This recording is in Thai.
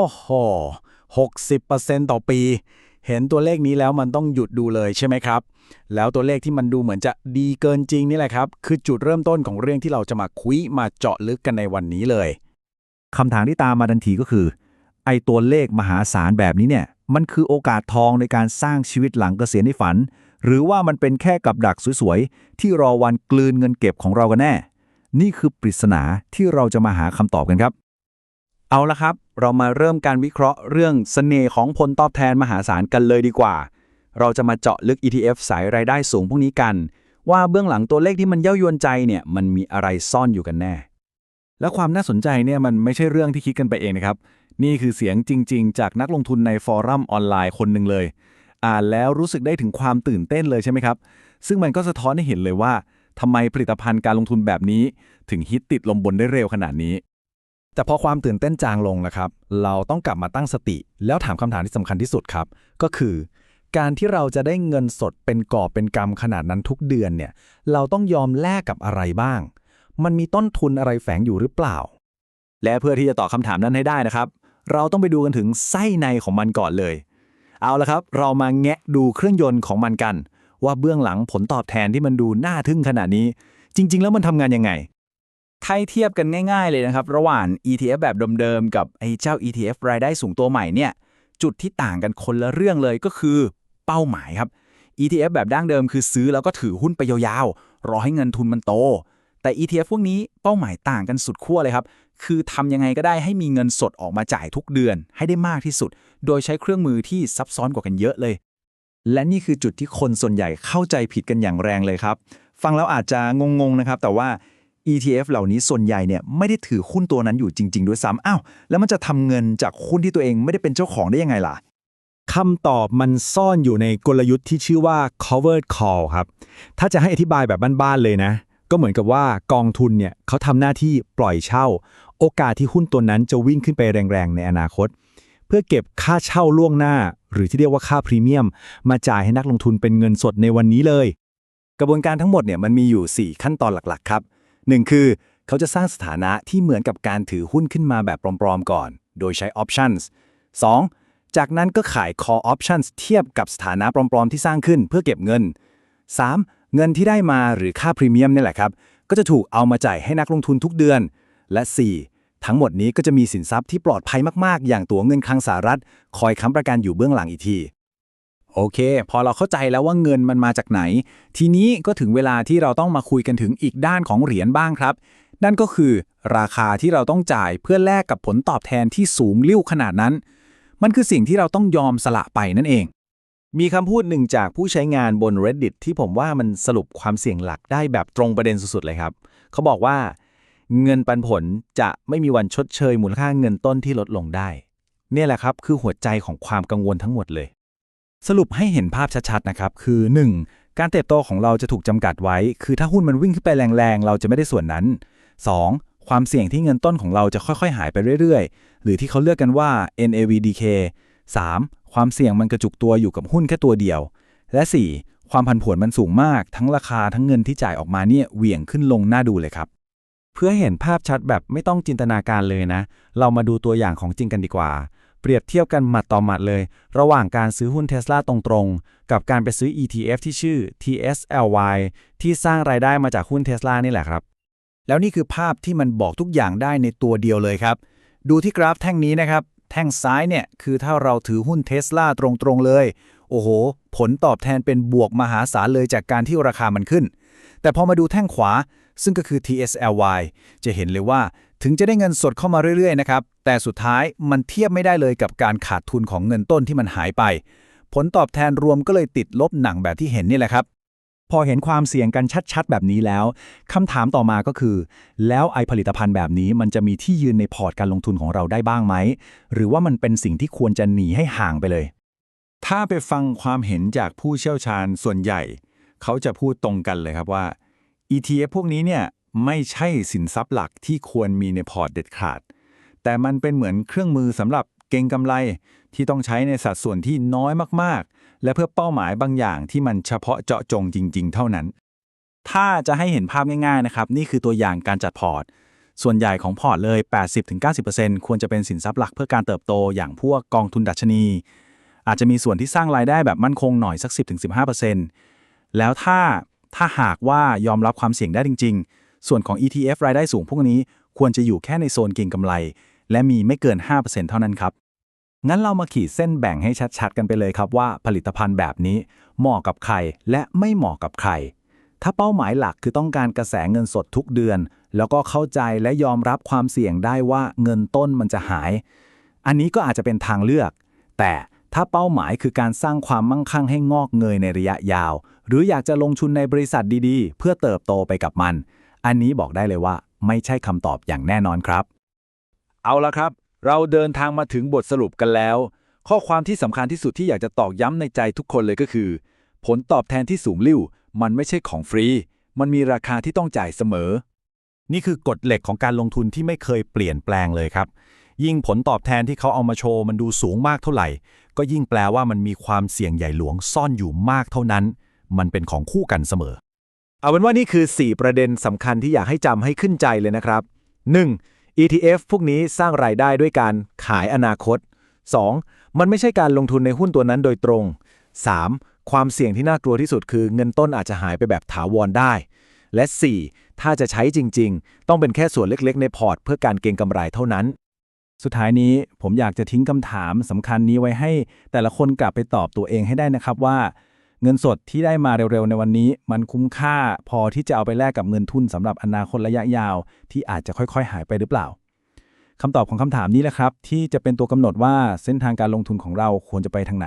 โอ้โห60%ต่อปี เห็นตัวเลขนี้แล้วมันต้องหยุดดูเลยใช่ไหมครับ แล้วตัวเลขที่มันดูเหมือนจะดีเกินจริงนี่แหละครับ คือจุดเริ่มต้นของเรื่องที่เราจะมาคุยมาเจาะลึกกันในวันนี้เลยคำถามที่ตามมาทันทีก็คือ ไอ้ตัวเลขมหาศาลแบบนี้เนี่ย มันคือโอกาสทองในการสร้างชีวิตหลังเกษียณในฝัน หรือว่ามันเป็นแค่กับดักสวยๆ ที่รอวันกลืนเงินเก็บของเรากันแน่ นี่คือปริศนาที่เราจะมาหาคำตอบกันครับ เอาละครับ เรามาเริ่มการวิเคราะห์เรื่องเสน่ห์ของผลตอบแทนมหาศาลกันเลยดีกว่า เราจะมาเจาะลึก ETF สายรายได้สูงพวกนี้กัน ว่าเบื้องหลังตัวเลขที่มันเย้ายวนใจเนี่ยมันมีอะไรซ่อนอยู่กันแน่ และความน่าสนใจเนี่ยมันไม่ใช่เรื่องที่คิดกันไปเองนะครับ นี่คือเสียงจริง ๆ จากนักลงทุนในฟอรัมออนไลน์คนหนึ่งเลย อ่านแล้วรู้สึกได้ถึงความตื่นเต้นเลยใช่ไหมครับ ซึ่งมันก็สะท้อนให้เห็นเลยว่าทำไมผลิตภัณฑ์การลงทุนแบบนี้ ถึงฮิตติดลมบนได้เร็วขนาดนี้ แต่พอความตื่นเต้นจางลงแล้วครับ เราต้องกลับมาตั้งสติ แล้วถามคำถามที่สำคัญที่สุดครับ ก็คือ การที่เราจะได้เงินสดเป็นกอบเป็นกำขนาดนั้นทุกเดือนเนี่ย เราต้องยอมแลกกับอะไรบ้าง มันมีต้นทุนอะไรแฝงอยู่หรือเปล่า และเพื่อที่จะตอบคำถามนั้นให้ได้นะครับ เราต้องไปดูกันถึงไส้ในของมันก่อนเลย เอาละครับ เรามาแงะดูเครื่องยนต์ของมันกัน ว่าเบื้องหลังผลตอบแทนที่มันดูน่าทึ่งขนาดนี้ จริง ๆ แล้วมันทำงานยังไง ถ้าให้เทียบกันง่าย ๆ เลยนะครับ ระหว่าง ETF แบบเดิมๆกับไอ้เจ้า ETF รายได้สูงตัวใหม่เนี่ย จุดที่ต่างกันคนละเรื่องเลยก็คือเป้าหมายครับ ETF แบบดั้งเดิมคือซื้อแล้วก็ถือหุ้นไปยาวๆ รอให้เงินทุนมันโต แต่ ETF พวกนี้เป้าหมายต่างกันสุดขั้วเลยครับ คือทำยังไงก็ได้ให้มีเงินสดออกมาจ่ายทุกเดือนให้ได้มากที่สุด โดยใช้เครื่องมือที่ซับซ้อนกว่ากันเยอะเลย และนี่คือจุดที่คนส่วนใหญ่เข้าใจผิดกันอย่างแรงเลยครับ ฟังแล้วอาจจะงงๆนะครับ แต่ว่า ETF เหล่านี้ส่วนใหญ่เนี่ยไม่ได้ถือหุ้นตัวนั้นอยู่จริง ๆ ด้วยซ้ำอ้าวแล้วมันจะทำเงินจากหุ้นที่ตัวเองไม่ได้เป็นเจ้าของได้ยังไงล่ะ คำตอบมันซ่อนอยู่ในกลยุทธ์ที่ชื่อว่า covered call ครับ ถ้าจะให้อธิบายแบบบ้านๆเลยนะ ก็เหมือนกับว่ากองทุนเนี่ยเขาทำหน้าที่ปล่อยเช่า โอกาสที่หุ้นตัวนั้นจะวิ่งขึ้นไปแรงๆ ในอนาคต เพื่อเก็บค่าเช่าล่วงหน้า หรือที่เรียกว่าค่าพรีเมียม มาจ่ายให้นักลงทุนเป็นเงินสดในวันนี้เลย กระบวนการทั้งหมดเนี่ยมันมีอยู่ 4 ขั้นตอนหลักๆ ครับ 1คือ เขาจะสร้างสถานะที่เหมือนกับการถือหุ้นขึ้นมาแบบปลอมๆก่อน โดยใช้ options 2. จากนั้นก็ขาย call options เทียบกับสถานะปลอมๆที่สร้างขึ้นเพื่อเก็บเงิน 3. เงินที่ได้มาหรือค่าพรีเมียมนี่แหละครับ ก็จะถูกเอามาจ่ายให้นักลงทุนทุกเดือน และ 4. ทั้งหมดนี้ก็จะมีสินทรัพย์ที่ปลอดภัยมากๆ อย่างตั๋วเงินคลังสหรัฐ คอยค้ำประกันอยู่เบื้องหลังอีกที โอเค พอเราเข้าใจแล้วว่าเงินมันมาจากไหน ทีนี้ก็ถึงเวลาที่เราต้องมาคุยกันถึงอีกด้านของเหรียญบ้างครับ นั่นก็คือ ราคาที่เราต้องจ่ายเพื่อแลกกับผลตอบแทนที่สูงลิ่วขนาดนั้น มันคือสิ่งที่เราต้องยอมสละไปนั่นเอง มีคำพูดหนึ่งจากผู้ใช้งานบน Reddit ที่ผมว่ามันสรุปความเสี่ยงหลักได้แบบตรงประเด็นสุดๆเลยครับ เขาบอกว่า เงินปันผลจะไม่มีวันชดเชยมูลค่าเงินต้นที่ลดลงได้ เนี่ยแหละครับคือหัวใจของความกังวลทั้งหมดเลย สรุปให้เห็นภาพชัดๆนะครับคือ 1. การเติบโตของเราจะถูกจำกัดไว้ คือถ้าหุ้นมันวิ่งขึ้นไปแรงๆ เราจะไม่ได้ส่วนนั้น 2. ความเสี่ยงที่เงินต้นของเราจะค่อยๆ หายไปเรื่อยๆ หรือที่เขาเรียกกันว่า NAVDK 3. ความเสี่ยงมันกระจุกตัวอยู่กับหุ้นแค่ตัวเดียว และ 4. ความผันผวนมันสูงมาก ทั้งราคาทั้งเงินที่จ่ายออกมาเนี่ยเหวี่ยงขึ้นลงน่าดูเลยครับ เพื่อเห็นภาพชัดแบบไม่ต้องจินตนาการเลยนะ เรามาดูตัวอย่างของจริงกันดีกว่า เปรียบเทียบกันหมัดต่อหมัดเลย ระหว่างการซื้อหุ้นเท sla ตรงๆ กับการไปซื้อ ETF ที่ชื่อ TSLY ที่สร้างรายได้มาจากหุ้นเท sla นี่แหละครับ แล้วนี่คือภาพที่มันบอกทุกอย่างได้ในตัวเดียวเลยครับ ดูที่กราฟแท่งนี้นะครับ แท่งซ้ายเนี่ยคือถ้าเราถือหุ้นเท sla ตรงๆเลย โอ้โห ผลตอบแทนเป็นบวกมหาศาลเลยจากการที่ราคามันขึ้น แต่พอมาดูแท่งขวา ซึ่งก็คือ TSLY จะเห็นเลยว่าถึงจะได้เงินสดเข้ามาเรื่อยๆนะครับ แต่สุดท้ายมันเทียบไม่ได้เลยกับการขาดทุนของเงินต้นที่มันหายไป ผลตอบแทนรวมก็เลยติดลบหนังแบบที่เห็นนี่แหละครับ พอเห็นความเสี่ยงกันชัดๆ แบบนี้แล้วคำถามต่อมาก็คือ แล้วไอผลิตภัณฑ์แบบนี้มันจะมีที่ยืนในพอร์ตการลงทุนของเราได้บ้างไหม หรือว่ามันเป็นสิ่งที่ควรจะหนีให้ห่างไปเลย ถ้าไปฟังความเห็นจากผู้เชี่ยวชาญส่วนใหญ่ เขาจะพูดตรงกันเลยครับว่า ETF พวกนี้เนี่ยไม่ใช่สินทรัพย์หลักที่ควรมีในพอร์ตเด็ดขาด แต่มันเป็นเหมือนเครื่องมือสำหรับเก็งกำไรที่ต้องใช้ในสัดส่วนที่น้อยมากๆ และเพื่อเป้าหมายบางอย่างที่มันเฉพาะเจาะจงจริง ๆ เท่านั้น ถ้าจะให้เห็นภาพง่ายๆนะครับนี่คือตัวอย่างการจัดพอร์ต ส่วนใหญ่ของพอร์ตเลย 80-90%ควรจะเป็นสินทรัพย์หลักเพื่อการเติบโตอย่างพวกกองทุนดัชนี อาจจะมีส่วนที่สร้างรายได้แบบมั่นคงหน่อยสัก 10-15%แล้วถ้า ถ้าหากว่ายอมรับความเสี่ยงได้จริง ๆ ส่วนของ ETF รายได้สูงพวกนี้ควรจะอยู่แค่ในโซนเก็งกำไร และมีไม่เกิน 5%เท่านั้นครับ งั้นเรามาขีดเส้นแบ่งให้ชัดๆ กันไปเลยครับว่าผลิตภัณฑ์แบบนี้ เหมาะกับใครและไม่เหมาะกับใคร ถ้าเป้าหมายหลักคือต้องการกระแสเงินสดทุกเดือน แล้วก็เข้าใจและยอมรับความเสี่ยงได้ว่าเงินต้นมันจะหาย อันนี้ก็อาจจะเป็นทางเลือก แต่ ถ้าเป้าหมายคือการสร้างความมั่งคั่งให้งอกเงยในระยะยาว หรืออยากจะลงทุนในบริษัทดีๆ เพื่อเติบโตไปกับมัน อันนี้บอกได้เลยว่าไม่ใช่คำตอบอย่างแน่นอนครับ เอาละครับ เราเดินทางมาถึงบทสรุปกันแล้ว ข้อความที่สำคัญที่สุดที่อยากจะตอกย้ำในใจทุกคนเลยก็คือ ผลตอบแทนที่สูงลิ่ว มันไม่ใช่ของฟรี มันมีราคาที่ต้องจ่ายเสมอ นี่คือกฎเหล็กของการลงทุนที่ไม่เคยเปลี่ยนแปลงเลยครับ ยิ่งผลตอบแทนที่เขาเอามาโชว์มันดูสูงมากเท่าไหร่ ก็ยิ่งแปลว่ามันมีความเสี่ยงใหญ่หลวงซ่อนอยู่มากเท่านั้น มันเป็นของคู่กันเสมอ เอาเป็นว่านี่คือ 4 ประเด็นสำคัญที่อยากให้จำให้ขึ้นใจเลยนะครับ 1. ETF พวกนี้สร้างรายได้ด้วยการขายอนาคต 2. มันไม่ใช่การลงทุนในหุ้นตัวนั้นโดยตรง 3. ความเสี่ยงที่น่ากลัวที่สุดคือเงินต้นอาจจะหายไปแบบถาวรได้ และ 4. ถ้าจะใช้จริง ๆ ต้องเป็นแค่ส่วนเล็ก ๆ ในพอร์ต เพื่อการเก็งกำไรเท่านั้น สุดท้ายนี้ผมอยากจะทิ้งคำถามสำคัญนี้ไว้ให้ แต่ละคนกลับไปตอบตัวเองให้ได้นะครับว่า เงินสดที่ได้มาเร็วๆในวันนี้ มันคุ้มค่าพอที่จะเอาไปแลกกับเงินทุนสำหรับอนาคตระยะยาว ที่อาจจะค่อยๆ หายไปหรือเปล่าคำตอบของคำถามนี้แหละครับ ที่จะเป็นตัวกำหนดว่าเส้นทางการลงทุนของเราควรจะไปทางไหน